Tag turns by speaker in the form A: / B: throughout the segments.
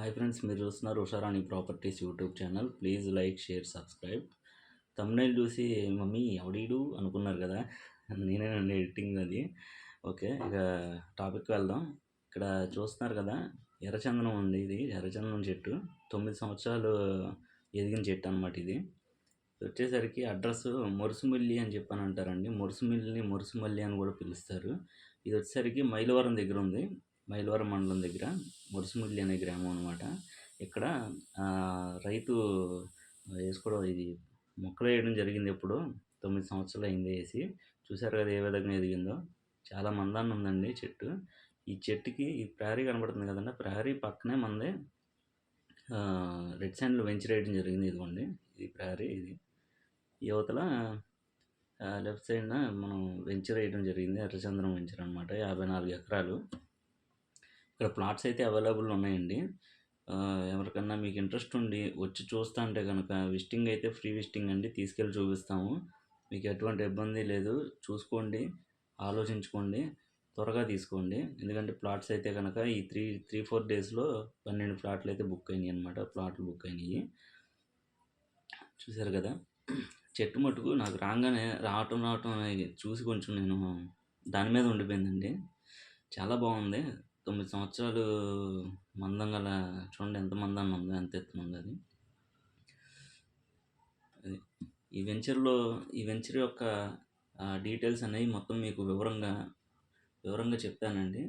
A: Hi friends మీరు చూస్తున్నారు Usharani properties YouTube channel please like share subscribe thumbnail చూసి mummy ఎవడీడు అనుకున్నారు కదా. నేనేనండి ఎడిటింగ్ అది? ఓకే ఇక టాపిక్ వెళ్దాం. ఇక్కడ చూస్తున్నారు కదా ఎర్రచందనం ఉంది ఇది ఎర్రచందనం చెట్టు. తొమ్మిది సంవత్సరాలు ఎదిగిన చెట్టు అనమాట ఇది. ఇది వచ్చేసరికి అడ్రస్ మురుసుమిల్లి అని చెప్పని అంటారండి. మురుసుమిల్లిని మురుసుమల్లి అని కూడా పిలుస్తారు. ఇది వచ్చేసరికి మైలవరం దగ్గర ఉంది. మైలవరం మండలం దగ్గర మురిసిమిల్లి అనే గ్రామం అనమాట ఇక్కడ రైతు వేసుకోవడం ఇది మొక్కలు వేయడం జరిగింది ఎప్పుడు. తొమ్మిది సంవత్సరాలు అయింది వేసి. చూసారు కదా ఏ విధంగా ఎదిగిందో. చాలా మందాన్ని ఉందండి చెట్టు. ఈ చెట్టుకి ఈ ప్రహరీ కనబడుతుంది కదండి. ప్రహరీ పక్కనే మందే రెడ్ శాండ్లో వేయడం జరిగింది ఇదిగోండి. ఇది ప్రహరీ ఇది. యువతల లెఫ్ట్ సైడ్న మనం వెంచర్ వేయడం జరిగింది. ఎర్రచంద్రం వెంచర్ అనమాట యాభై నాలుగు ఎకరాలు. ఇక్కడ ప్లాట్స్ అయితే అవైలబుల్ ఉన్నాయండి. ఎవరికన్నా మీకు ఇంట్రెస్ట్ ఉండి వచ్చి చూస్తా అంటే కనుక విజిటింగ్ అయితే ఫ్రీ విజిటింగ్ అండి. తీసుకెళ్ళి చూపిస్తాము. మీకు ఎటువంటి ఇబ్బంది లేదు. చూసుకోండి ఆలోచించుకోండి త్వరగా తీసుకోండి. ఎందుకంటే ప్లాట్స్ అయితే కనుక ఈ త్రీ త్రీ ఫోర్ డేస్లో పన్నెండు ప్లాట్లు అయితే బుక్ అయినాయి అనమాట ప్లాట్లు బుక్ అయినాయి. చూసారు కదా? చెట్టు మటుకు నాకు రాగానే రావటం రావటం చూసి కొంచెం నేను దాని మీద ఉండిపోయిందండి. చాలా బాగుంది. తొమ్మిది సంవత్సరాలు మందం గల చూడండి ఎంత మందాన్ని ఉందో ఎంత ఎత్తున ఉంది అది. ఈ వెంచర్లో ఈ వెంచర్ యొక్క డీటెయిల్స్ అనేవి మొత్తం మీకు వివరంగా వివరంగా చెప్తానండి.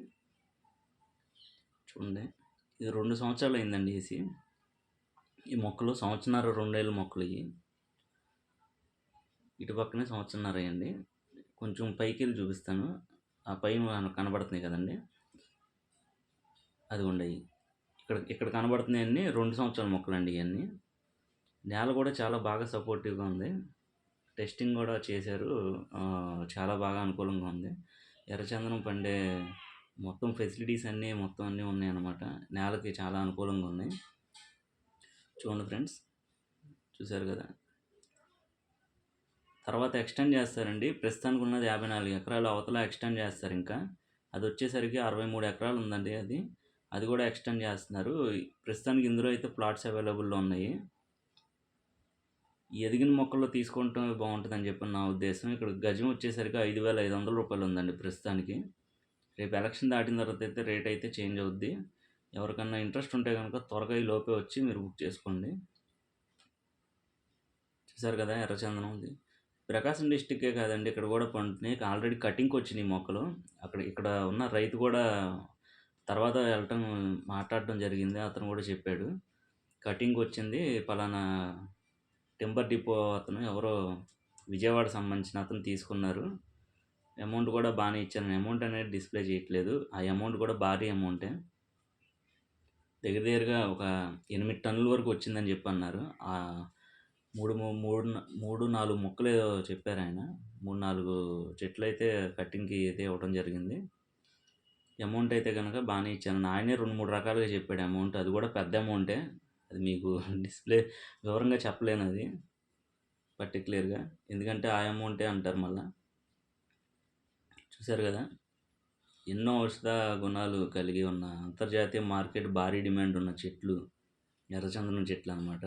A: చూడండి ఇది రెండు సంవత్సరాలు అయిందండి వేసి ఈ మొక్కలు సంవత్సరాలు రెండేళ్ళ మొక్కలు ఇవి. ఇటు పక్కనే సంవత్సరన్నర అయ్యండి. కొంచెం పైకి వెళ్ళి చూపిస్తాను. ఆ పైన కనబడుతున్నాయి కదండి. అది ఉండయి. ఇక్కడ ఇక్కడ కనబడుతున్నాయి అన్ని రెండు సంవత్సరాల మొక్కలు అండి ఇవన్నీ నేల కూడా చాలా బాగా సపోర్టివ్గా ఉంది. టెస్టింగ్ కూడా చేశారు. చాలా బాగా అనుకూలంగా ఉంది. ఎర్రచందనం పండే మొత్తం ఫెసిలిటీస్ అన్నీ మొత్తం అన్నీ ఉన్నాయన్నమాట. నేలకి చాలా అనుకూలంగా ఉన్నాయి చూడండి ఫ్రెండ్స్ చూశారు కదా. తర్వాత ఎక్స్టెండ్ చేస్తారండి. ప్రస్తుతానికి ఉన్నది యాభై నాలుగు ఎకరాలు. అవతల ఎక్స్టెండ్ చేస్తారు ఇంకా. అది వచ్చేసరికి అరవై మూడు ఎకరాలు ఉందండి అది. అది కూడా ఎక్స్టెండ్ చేస్తున్నారు. ప్రస్తుతానికి ఇందులో అయితే ప్లాట్స్ అవైలబుల్లో ఉన్నాయి. ఎదిగిన మొక్కల్లో తీసుకుంటాం బాగుంటుందని చెప్పి నా ఉద్దేశం. ఇక్కడ గజం వచ్చేసరికి ఐదు వేల ఐదు వందల రూపాయలు ఉందండి ప్రస్తుతానికి. రేపు ఎలక్షన్ దాటిన తర్వాత అయితే రేట్ అయితే చేంజ్ అవుద్ది. ఎవరికన్నా ఇంట్రెస్ట్ ఉంటే కనుక త్వరగా ఈ లోపే వచ్చి మీరు బుక్ చేసుకోండి. చూసారు కదా ఎర్రచందనం ఉంది. ప్రకాశం డిస్టిక్కే కాదండి ఇక్కడ కూడా పండుతున్నాయి. ఆల్రెడీ కటింగ్కి వచ్చినాయి మొక్కలు. అక్కడ ఇక్కడ ఉన్న రైతు కూడా తర్వాత వెళ్ళటం మాట్లాడటం జరిగింది. అతను కూడా చెప్పాడు కటింగ్ వచ్చింది పలానా టెంపర్ డిపో అతను ఎవరో విజయవాడ సంబంధించిన అతను తీసుకున్నారు. అమౌంట్ కూడా బాగానే ఇచ్చాను. అమౌంట్ అనేది డిస్ప్లే చేయట్లేదు. ఆ అమౌంట్ కూడా భారీ అమౌంటే. దగ్గర దగ్గరగా ఒక ఎనిమిది టన్నుల వరకు వచ్చిందని చెప్పి అన్నారు ఆ మూడు మూ- మూడు మూడు నాలుగు మొక్కలు చెప్పారు ఆయన. మూడు నాలుగు చెట్లు అయితే కటింగ్కి అయితే ఇవ్వడం జరిగింది. అమౌంట్ అయితే కనుక బాగానే ఇచ్చాను. ఆయనే రెండు మూడు రకాలుగా చెప్పాడు అమౌంట్. అది కూడా పెద్ద అమౌంటే. అది మీకు డిస్ప్లే వివరంగా చెప్పలేను అది. పర్టికులర్గా ఎందుకంటే ఆ అమౌంటే అంటారు మళ్ళా. చూశారు కదా? ఎన్నో ఔషధ గుణాలు కలిగి ఉన్న అంతర్జాతీయ మార్కెట్ భారీ డిమాండ్ ఉన్న చెట్లు ఎర్రచందనం చెట్లు అనమాట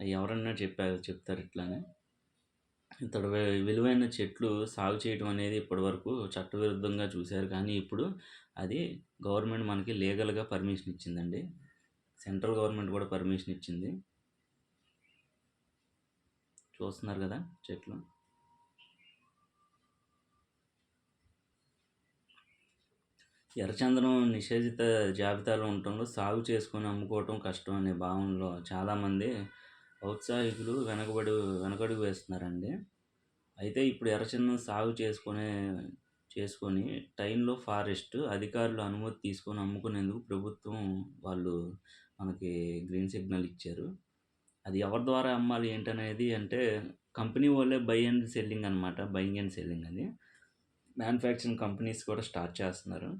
A: అవి ఎవరన్నా చెప్పారు చెప్తారు ఇట్లానే. ఇతడు విలువైన చెట్లు సాగు చేయడం అనేది ఇప్పటివరకు చట్టవిరుద్ధంగా చూశారు. కానీ ఇప్పుడు అది గవర్నమెంట్ మనకి లీగల్గా పర్మిషన్ ఇచ్చిందండి. సెంట్రల్ గవర్నమెంట్ కూడా పర్మిషన్ ఇచ్చింది. చూస్తున్నారు కదా చెట్లు. ఎర్రచందనం నిషేధిత జాబితాలో ఉండటంలో సాగు చేసుకొని అమ్ముకోవటం కష్టం అనే భావనలో చాలామంది ఔత్సాహికులు వెనకబడి వెనకడుగు వేస్తున్నారండి. అయితే ఇప్పుడు ఎర్రచందనం సాగు చేసుకునే చేసుకొని టైంలో ఫారెస్ట్ అధికారులు అనుమతి తీసుకొని అమ్ముకునేందుకు ప్రభుత్వం వాళ్ళు మనకి గ్రీన్ సిగ్నల్ ఇచ్చారు. అది ఎవరి ద్వారా అమ్మాలి ఏంటనేది అంటే కంపెనీ వాళ్ళే బై అండ్ సెల్లింగ్ అనమాట బయింగ్ అండ్ సెల్లింగ్ అది. మ్యానుఫ్యాక్చరింగ్ కంపెనీస్ కూడా స్టార్ట్ చేస్తున్నారు.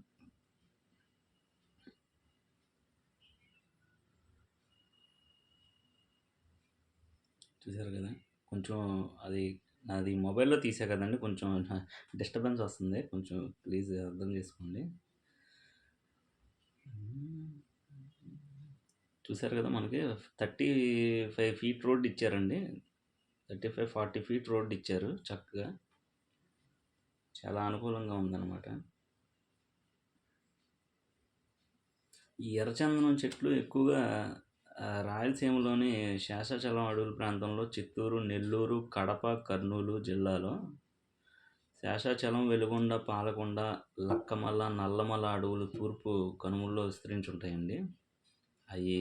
A: చూసారు కదా? కొంచెం అది నాది మొబైల్లో తీసా కదండి కొంచెం డిస్టర్బెన్స్ వస్తుంది కొంచెం ప్లీజ్ అర్థం చేసుకోండి. చూసారు కదా మనకి థర్టీ ఫైవ్ ఫీట్ రోడ్ ఇచ్చారండి. Thirty five forty feet road ఇచ్చారు చక్కగా. చాలా అనుకూలంగా ఉందన్నమాట. ఈ ఎర్రచందనం చెట్లు ఎక్కువగా రాయలసీమలోని శేషాచలం అడవుల ప్రాంతంలో చిత్తూరు నెల్లూరు కడప కర్నూలు జిల్లాలో శేషాచలం వెలుగొండ పాలకొండ లక్కమల్ల నల్లమల అడవులు తూర్పు కనుమల్లో విస్తరించి ఉంటాయండి అవి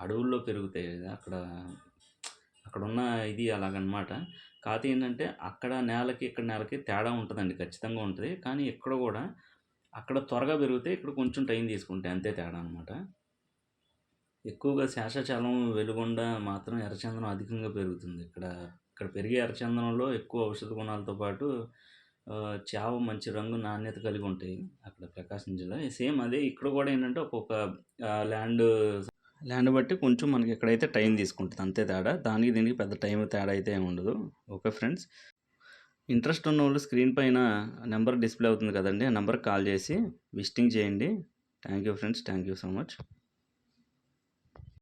A: అడవుల్లో పెరుగుతాయి అక్కడ అక్కడ ఉన్న ఇది అలాగనమాట. కాకపోతే ఏంటంటే అక్కడ నేలకి ఇక్కడ నేలకి తేడా ఉంటుందండి ఖచ్చితంగా ఉంటుంది. కానీ ఇక్కడ కూడా అక్కడ త్వరగా పెరిగితే ఇక్కడ కొంచెం టైం తీసుకుంటాయి అంతే తేడా అనమాట ఎక్కువగా శేషాచలం వెలుగొండ మాత్రం ఎర్రచందనం అధికంగా పెరుగుతుంది. ఇక్కడ ఇక్కడ పెరిగే ఎర్రచందనంలో ఎక్కువ ఔషధ గుణాలతో పాటు చావు మంచి రంగు నాణ్యత కలిగి ఉంటాయి అక్కడ ప్రకాశం జిల్లా. సేమ్ అదే ఇక్కడ కూడా ఏంటంటే ఒక్కొక్క ల్యాండ్ ల్యాండ్ బట్టి కొంచెం మనకి ఎక్కడైతే టైం తీసుకుంటుంది అంతే తేడా. దానికి దీనికి పెద్ద టైం తేడా అయితే ఏమి ఉండదు. Okay friends? ఇంట్రెస్ట్ ఉన్న వాళ్ళు స్క్రీన్ పైన నెంబర్ డిస్ప్లే అవుతుంది కదండి ఆ నెంబర్కి కాల్ చేసి విజిటింగ్ చేయండి. Thank you friends thank you so much.